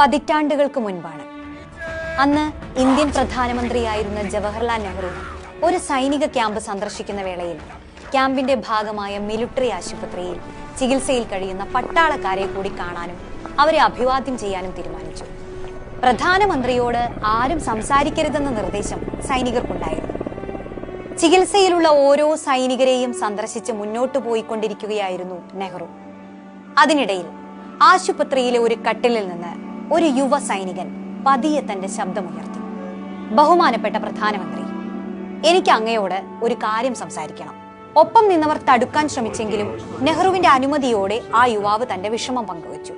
പതിറ്റാണ്ടുകൾക്ക് മുൻപാണ്. അന്ന് ഇന്ത്യൻ പ്രധാനമന്ത്രിയായിരുന്ന ജവഹർലാൽ നെഹ്റു ഒരു സൈനിക ക്യാമ്പ് സന്ദർശിക്കുന്ന വേളയിൽ ക്യാമ്പിന്റെ ഭാഗമായ മിലിട്ടറി ആശുപത്രിയിൽ ചികിത്സയിൽ കഴിയുന്ന പട്ടാളക്കാരെ കൂടി കാണാനും അവരെ അഭിവാദ്യം ചെയ്യാനും തീരുമാനിച്ചു. പ്രധാനമന്ത്രിയോട് ആരും സംസാരിക്കരുതെന്ന നിർദ്ദേശം സൈനികർക്കുണ്ടായിരുന്നു. ചികിത്സയിലുള്ള ഓരോ സൈനികരെയും സന്ദർശിച്ച് മുന്നോട്ടു പോയിക്കൊണ്ടിരിക്കുകയായിരുന്നു നെഹ്റു. അതിനിടയിൽ ആശുപത്രിയിലെ ഒരു കട്ടിലിൽ നിന്ന് ഒരു യുവ സൈനികൻ പതിയെ തന്റെ ശബ്ദമുയർത്തി. ബഹുമാനപ്പെട്ട പ്രധാനമന്ത്രി എനിക്ക് അങ്ങയോട് ഒരു കാര്യം സംസാരിക്കണം. ഒപ്പം നിന്നവർ തടുക്കാൻ ശ്രമിച്ചെങ്കിലും നെഹ്റുവിന്റെ അനുമതിയോടെ ആ യുവാവ് തന്റെ വിഷമം പങ്കുവച്ചു.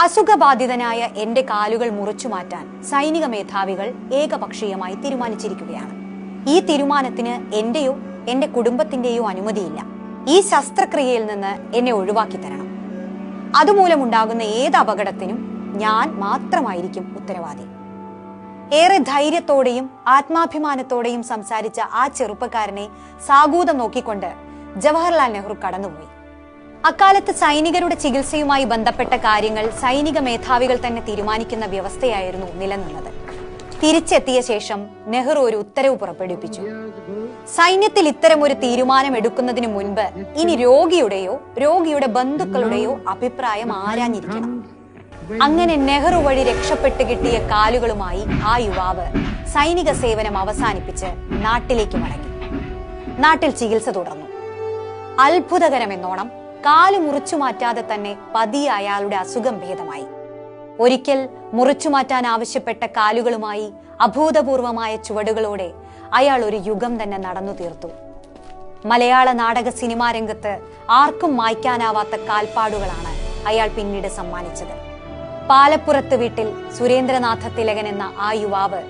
അസുഖബാധിതനായ എന്റെ കാലുകൾ മുറിച്ചു മാറ്റാൻ സൈനിക മേധാവികൾ ഏകപക്ഷീയമായി തീരുമാനിച്ചിരിക്കുകയാണ്. ഈ തീരുമാനത്തിന് എന്റെയോ എന്റെ കുടുംബത്തിന്റെയോ അനുമതിയില്ല. ഈ ശസ്ത്രക്രിയയിൽ നിന്ന് എന്നെ ഒഴിവാക്കി തരണം. അതുമൂലമുണ്ടാകുന്ന ഏത് അപകടത്തിനും ഞാൻ മാത്രമായിരിക്കും ഉത്തരവാദി. ഏറെ ധൈര്യത്തോടെയും ആത്മാഭിമാനത്തോടെയും സംസാരിച്ച ആ ചെറുപ്പക്കാരനെ സാഗൂതം നോക്കിക്കൊണ്ട് ജവഹർലാൽ നെഹ്റു കടന്നുപോയി. അക്കാലത്ത് സൈനികരുടെ ചികിത്സയുമായി ബന്ധപ്പെട്ട കാര്യങ്ങൾ സൈനിക മേധാവികൾ തന്നെ തീരുമാനിക്കുന്ന വ്യവസ്ഥയായിരുന്നു നിലനിന്നത്. തിരിച്ചെത്തിയ ശേഷം നെഹ്റു ഒരു ഉത്തരവ് പുറപ്പെടുവിപ്പിച്ചു. സൈന്യത്തിൽ ഇത്തരം ഒരു തീരുമാനം എടുക്കുന്നതിന് മുൻപ് ഇനി രോഗിയുടെയോ രോഗിയുടെ ബന്ധുക്കളുടെയോ അഭിപ്രായം ആരാഞ്ഞിരിക്കണം? അങ്ങനെ നെഹ്റു വഴി രക്ഷപ്പെട്ട് കിട്ടിയ കാലുകളുമായി ആ യുവാവ് സൈനിക സേവനം അവസാനിപ്പിച്ച് നാട്ടിലേക്ക് മടങ്ങി. നാട്ടിൽ ചികിത്സ തുടർന്നു. അത്ഭുതകരമെന്നോണം കാലു മുറിച്ചു മാറ്റാതെ തന്നെ പതിയെ അയാളുടെ അസുഖം ഭേദമായി. ഒരിക്കൽ മുറിച്ചു മാറ്റാൻ ആവശ്യപ്പെട്ട കാലുകളുമായി അഭൂതപൂർവമായ ചുവടുകളോടെ അയാൾ ഒരു യുഗം തന്നെ നടന്നു തീർത്തു. മലയാള നാടക സിനിമാ രംഗത്ത് ആർക്കും മായ്ക്കാനാവാത്ത കാൽപ്പാടുകളാണ് അയാൾ പിന്നീട് സമ്മാനിച്ചത്. പാലപ്പുറത്ത് വീട്ടിൽ സുരേന്ദ്രനാഥ തിലകൻ എന്ന ആ യുവാവ്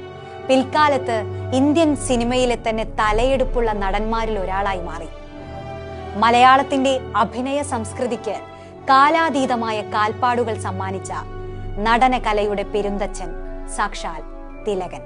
പിൽക്കാലത്ത് ഇന്ത്യൻ സിനിമയിലെ തന്നെ തലയെടുപ്പുള്ള നടന്മാരിൽ ഒരാളായി മാറി. മലയാളത്തിന്റെ അഭിനയ സംസ്കൃതിക്ക് കാലാതീതമായ കാൽപ്പാടുകൾ സമ്മാനിച്ച നടനകലയുടെ പെരുന്തച്ഛൻ സാക്ഷാൽ തിലകൻ.